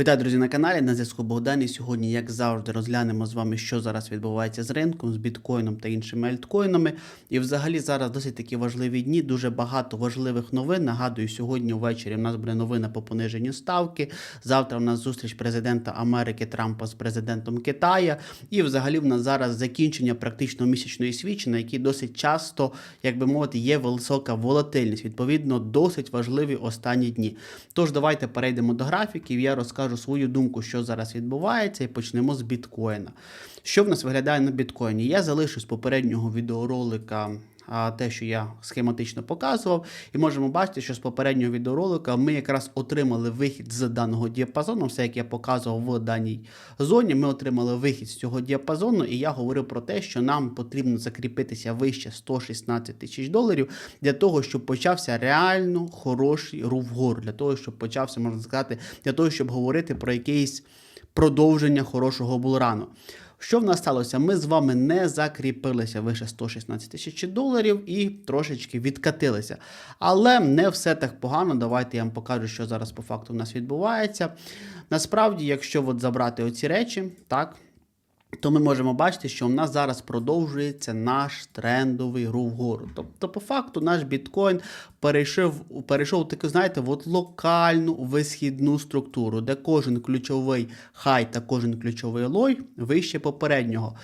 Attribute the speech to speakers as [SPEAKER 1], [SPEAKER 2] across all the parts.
[SPEAKER 1] Вітаю, друзі, на каналі. На зв'язку Богдан. І сьогодні, як завжди, розглянемо з вами, що зараз відбувається з ринком, з біткоїном та іншими альткоїнами. І взагалі зараз досить такі важливі дні, дуже багато важливих новин. Нагадую, сьогодні ввечері в нас буде новина по пониженню ставки. Завтра в нас зустріч президента Америки Трампа з президентом Китая. І взагалі в нас зараз закінчення практично місячної свічі, на якій досить часто, як би мовити, є висока волатильність. Відповідно, досить важливі останні дні. Тож давайте перейдемо до графіків. Я розкажу свою думку, що зараз відбувається, і почнемо з біткоїна. Що в нас виглядає на біткоїні? Я залишу з попереднього відеоролика. Те, що я схематично показував, і можемо бачити, що з попереднього відеоролика ми якраз отримали вихід з даного діапазону, все як я показував в даній зоні. Ми отримали вихід з цього діапазону, і я говорив про те, що нам потрібно закріпитися вище 116 тисяч доларів для того, щоб почався реально хороший рух вгору, для того, щоб почався, можна сказати, для того, щоб говорити про якийсь продовження хорошого булрану. Що в нас сталося? Ми з вами не закріпилися вище 116 тисяч доларів і трошечки відкатилися. Але не все так погано. Давайте я вам покажу, що зараз по факту в нас відбувається. Насправді, якщо от забрати оці речі, так. То ми можемо бачити, що в нас зараз продовжується наш трендовий рух вгору. Тобто, по факту, наш біткоін перейшов, перейшов таку, знаєте, от локальну висхідну структуру, де кожен ключовий хай та кожен ключовий лой вище попереднього.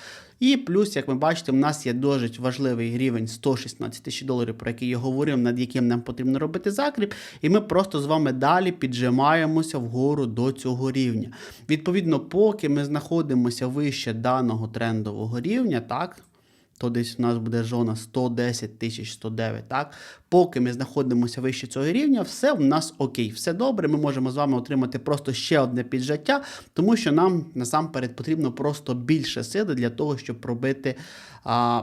[SPEAKER 1] І плюс, як ви бачите, в нас є досить важливий рівень 116 тисяч доларів, про який я говорив, над яким нам потрібно робити закріп. І ми просто з вами далі піджимаємося вгору до цього рівня. Відповідно, поки ми знаходимося вище даного трендового рівня, так. То десь у нас буде зона 110 тисяч 109, так? Поки ми знаходимося вище цього рівня, все в нас окей, все добре. Ми можемо з вами отримати просто ще одне піджаття, тому що нам насамперед потрібно просто більше сили для того, щоб пробити. А,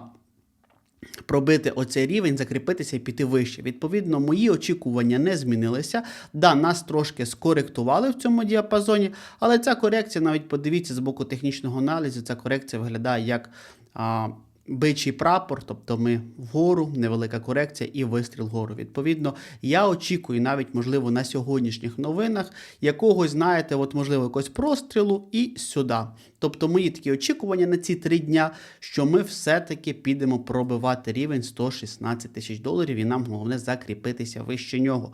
[SPEAKER 1] Пробити оцей рівень, закріпитися і піти вище. Відповідно, мої очікування не змінилися. Да, нас трошки скоректували в цьому діапазоні, але ця корекція, навіть подивіться з боку технічного аналізу, ця корекція виглядає як. А, Бичий прапор, тобто ми вгору, невелика корекція і вистріл вгору. Відповідно, я очікую навіть, можливо, на сьогоднішніх новинах якогось, знаєте, от, можливо, якогось прострілу і сюди. Тобто, мої такі очікування на ці три дня, що ми все-таки підемо пробивати рівень 116 тисяч доларів, і нам головне закріпитися вище нього.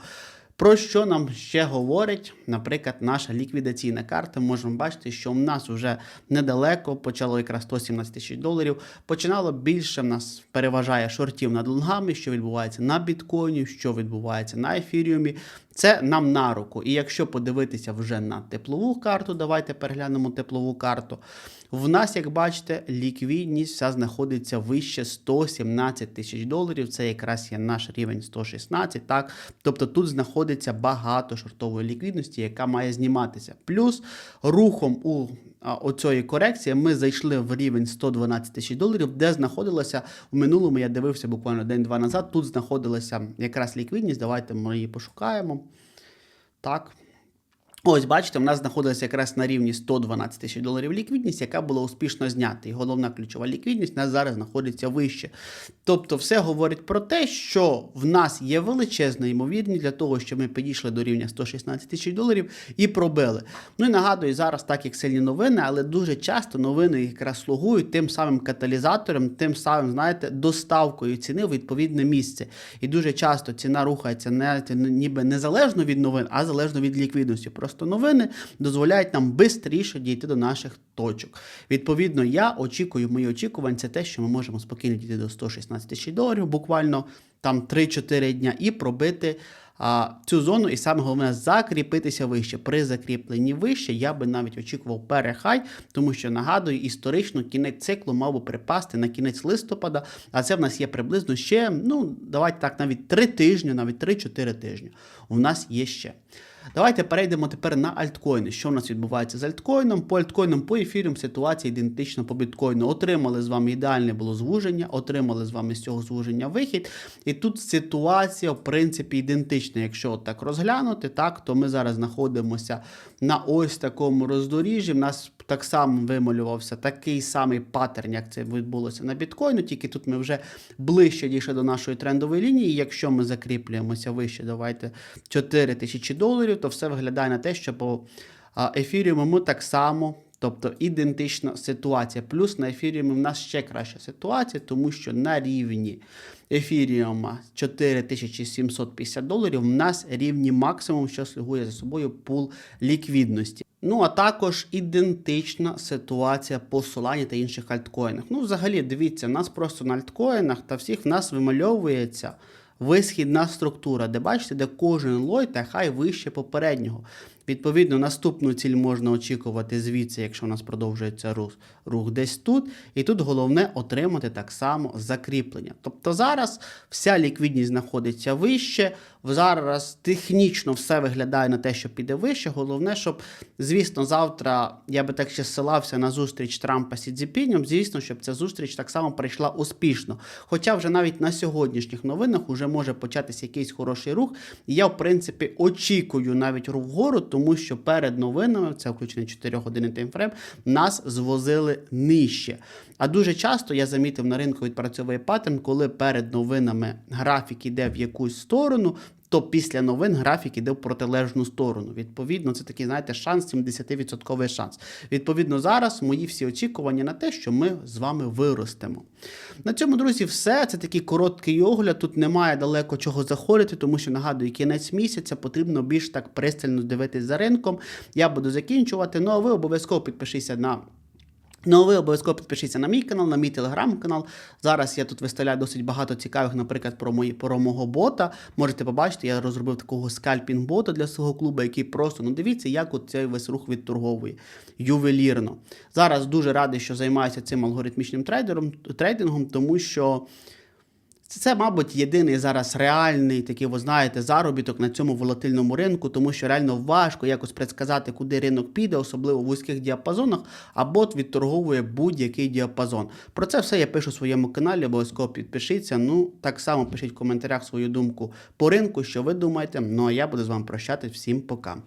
[SPEAKER 1] Про що нам ще говорить, наприклад, наша ліквідаційна карта. Можемо бачити, що в нас вже недалеко почало якраз 117 тисяч доларів. Починало більше в нас переважає шортів над лонгами, що відбувається на біткоїні, що відбувається на ефіріумі. Це нам на руку. І якщо подивитися вже на теплову карту, давайте переглянемо теплову карту. В нас, як бачите, ліквідність вся знаходиться вище 117 тисяч доларів. Це якраз є наш рівень 116. Так? Тобто тут знаходиться багато шортової ліквідності, яка має зніматися. Плюс рухом у оцієї корекції ми зайшли в рівень 112 тисяч доларів, де знаходилося в минулому. Я дивився буквально день-два назад. Тут знаходилася якраз ліквідність. Давайте ми її пошукаємо. Так. Ось, бачите, в нас знаходилася якраз на рівні 112 тисяч доларів ліквідність, яка була успішно знята. І головна ключова ліквідність у нас зараз знаходиться вище. Тобто, все говорить про те, що в нас є величезна ймовірність для того, щоб ми підійшли до рівня 116 тисяч доларів і пробили. Ну і нагадую, зараз так як сильні новини, але дуже часто новини якраз слугують тим самим каталізатором, тим самим, знаєте, доставкою ціни в відповідне місце. І дуже часто ціна рухається не ніби незалежно від новин, а залежно від ліквідності. Новини дозволяють нам швидше дійти до наших точок. Відповідно, я очікую, мої очікування це те, що ми можемо спокійно дійти до 116 тисяч доларів, буквально там 3-4 дня, і пробити а, цю зону, і саме головне закріпитися вище. При закріпленні вище я би навіть очікував перехай, тому що нагадую, історично кінець циклу мав би припасти на кінець листопада, а це в нас є приблизно ще, ну, давайте так, навіть 3 тижні, навіть 3-4 тижні. У нас є ще. Давайте перейдемо тепер на альткоїни. Що у нас відбувається з альткоїном? По альткоїнам, по ефірам ситуація ідентична по біткоїну. Отримали з вами ідеальне було звуження, отримали з вами з цього звуження вихід. І тут ситуація, в принципі, ідентична. Якщо так розглянути, так, то ми зараз знаходимося на ось такому роздоріжжі. В нас так само вималювався такий самий паттерн, як це відбулося на біткоїну, тільки тут ми вже ближче дійшли до нашої трендової лінії. Якщо ми закріплюємося вище, давайте 4 тисячі доларів, то все виглядає на те, що по Ефіріуму так само. Тобто ідентична ситуація. Плюс на ефіріумі в нас ще краща ситуація, тому що на рівні ефіріума 4750 доларів в нас рівні максимум, що слугує за собою пул ліквідності. Ну а також ідентична ситуація по Solana та інших альткоїнах. Ну, взагалі, дивіться, в нас просто на альткоїнах та всіх в нас вимальовується висхідна структура, де бачите, де кожен лой та хай вище попереднього. Відповідно, наступну ціль можна очікувати звідси, якщо у нас продовжується рух, рух десь тут. І тут головне отримати так само закріплення. Тобто зараз вся ліквідність знаходиться вище. Зараз технічно все виглядає на те, що піде вище. Головне, щоб, звісно, завтра я би так ще ссилався на зустріч Трампа з Сідзіпінем. Звісно, щоб ця зустріч так само пройшла успішно. Хоча вже навіть на сьогоднішніх новинах вже може початися якийсь хороший рух. Я, в принципі, очікую навіть рух вгору, тому що перед новинами, це включений 4 години таймфрейм, нас звозили нижче. А дуже часто я замітив на ринку відпрацьовує паттерн, коли перед новинами графік іде в якусь сторону. То після новин графік іде в протилежну сторону. Відповідно, це такий, знаєте, шанс, 70% шанс. Відповідно, зараз мої всі очікування на те, що ми з вами виростемо. На цьому, друзі, все. Це такий короткий огляд. Тут немає далеко чого заходити, тому що нагадую, кінець місяця потрібно більш так пристально дивитись за ринком. Я буду закінчувати. Ну а ви обов'язково підпишіться на. Ну, ви обов'язково підпишіться на мій канал, на мій телеграм-канал. Зараз я тут виставляю досить багато цікавих, наприклад, про мої про мого бота. Можете побачити, я розробив такого скальпінг-бота для свого клубу, який просто ну дивіться, як от цей весь рух відторговує ювелірно. Зараз дуже радий, що займаюся цим алгоритмічним трейдером, трейдингом, тому що. Це, мабуть, єдиний зараз реальний такий, ви знаєте, заробіток на цьому волатильному ринку, тому що реально важко якось предсказати, куди ринок піде, особливо в вузьких діапазонах, а бот відторговує будь-який діапазон. Про це все я пишу в своєму каналі, обов'язково підпишіться. Ну, так само пишіть в коментарях свою думку по ринку, що ви думаєте. Ну а я буду з вами прощати. Всім пока.